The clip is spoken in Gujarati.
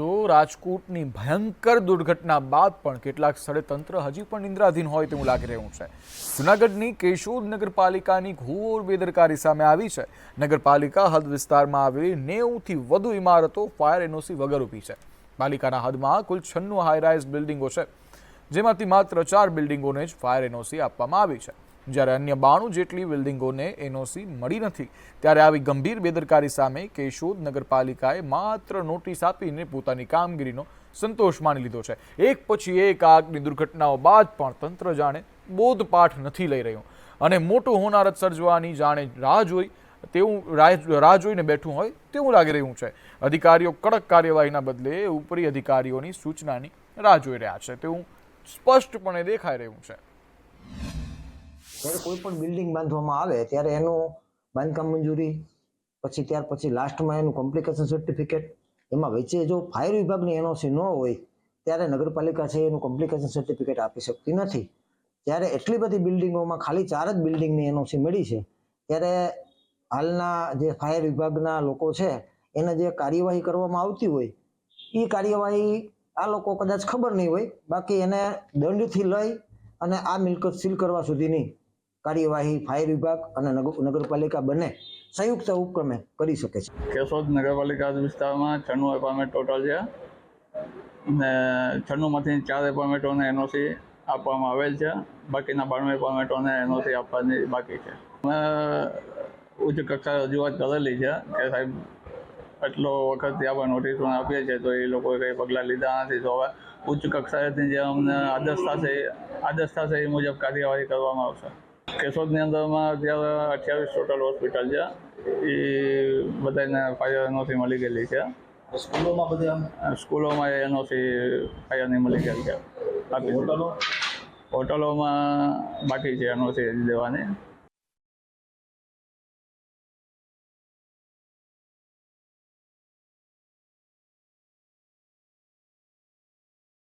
તો રાજકોટની ભયંકર દુર્ઘટના બાદ પણ કેટલાક સ્થળે તંત્ર હજી પણ નિંદ્રાધીન હોય તેવું લાગી રહ્યું છે. જૂનાગઢની કેશોદ નગરપાલિકાની ઘોર બેદરકારી સામે આવી છે. નગરપાલિકા હદ વિસ્તારમાં આવેલી નેવુંથી વધુ ઇમારતો ફાયર એનઓસી વગર ઊભી છે. પાલિકાના હદમાં કુલ છન્નું હાઈરાઇઝ બિલ્ડિંગો છે. જેમાંથી માત્ર ચાર બિલ્ડિંગોને જ ફાયર એનઓસી આપવામાં આવી છે. જ્યારે અન્ય બાણું જેટલી બિલ્ડિંગોને એનઓસી મળી નથી, ત્યારે આવી ગંભીર બેદરકારી સામે કેશોદ નગરપાલિકાએ માત્ર નોટિસ આપીને પોતાની કામગીરીનો સંતોષ માની લીધો છે. એક પછી એક આગની દુર્ઘટનાઓ બાદ પણ તંત્ર જાણે બોધપાઠ નથી લઈ રહ્યું. અને મોટું હોનારત સર્જવાની જાણે રાહ જોઈ, તેવું રાહ જોઈને બેઠું હોય તેવું લાગી રહ્યું છે. અધિકારીઓ કડક કાર્યવાહીના બદલે ઉપરી અધિકારીઓની સૂચનાની રાહ જોઈ રહ્યા છે. તેવું સ્પષ્ટપણે દેખાઈ રહ્યું છે. જ્યારે કોઈ પણ બિલ્ડિંગ બાંધવામાં આવે, ત્યારે એનું બાંધકામ મંજૂરી, પછી ત્યાર પછી લાસ્ટમાં એનું કોમ્પ્લિકેશન સર્ટિફિકેટ એમાં વચ્ચે જો ફાયર વિભાગની એનઓસી ન હોય, ત્યારે નગરપાલિકા છે એનું કોમ્પ્લિકેશન સર્ટિફિકેટ આપી શકતી નથી. ત્યારે એટલી બધી બિલ્ડિંગોમાં ખાલી ચાર જ બિલ્ડિંગની એનઓસી મળી છે, ત્યારે હાલના જે ફાયર વિભાગના લોકો છે, એને જે કાર્યવાહી કરવામાં આવતી હોય એ કાર્યવાહી આ લોકો કદાચ ખબર નહીં હોય, બાકી એને દંડથી લઈ અને આ મિલકત સીલ કરવા સુધીની કાર્યવાહી, ફાયર વિભાગ અને નગરપાલિકા બંને સંયુક્ત ઉપક્રમે કરી શકે છે. કેશોદ નગરપાલિકા વિસ્તારમાં છન્નું એપાર્ટમેન્ટ ટોટલ છે. ને છન્નુંમાંથી ચાર એપાર્ટમેન્ટોને એનઓસી આપવામાં આવેલ છે. બાકીના બાણું એપાર્ટમેન્ટોને એનઓસી આપવાની બાકી છે. અમે ઉચ્ચ કક્ષાએ રજૂઆત કરેલી છે કે સાહેબ, એટલો ત્યાં આપણે નોટિસ પણ આપીએ છીએ, તો એ લોકોએ કંઈ પગલાં લીધા નથી. તો હવે ઉચ્ચ કક્ષાએથી જે અમને આદેશ થશે આદેશ થશે એ મુજબ કાર્યવાહી કરવામાં આવશે. કેશોદની અંદરમાં અત્યારે અઠ્યાવીસ ટોટલ હોસ્પિટલ છે. એ બધાને ફાયર એનઓસી મળી ગયેલી છે. સ્કૂલોમાં બધા સ્કૂલોમાં એનઓસી ફાયરની મળી ગયેલી છે. હોટલો હોટલોમાં બાકી છે એનઓસી દેવાની.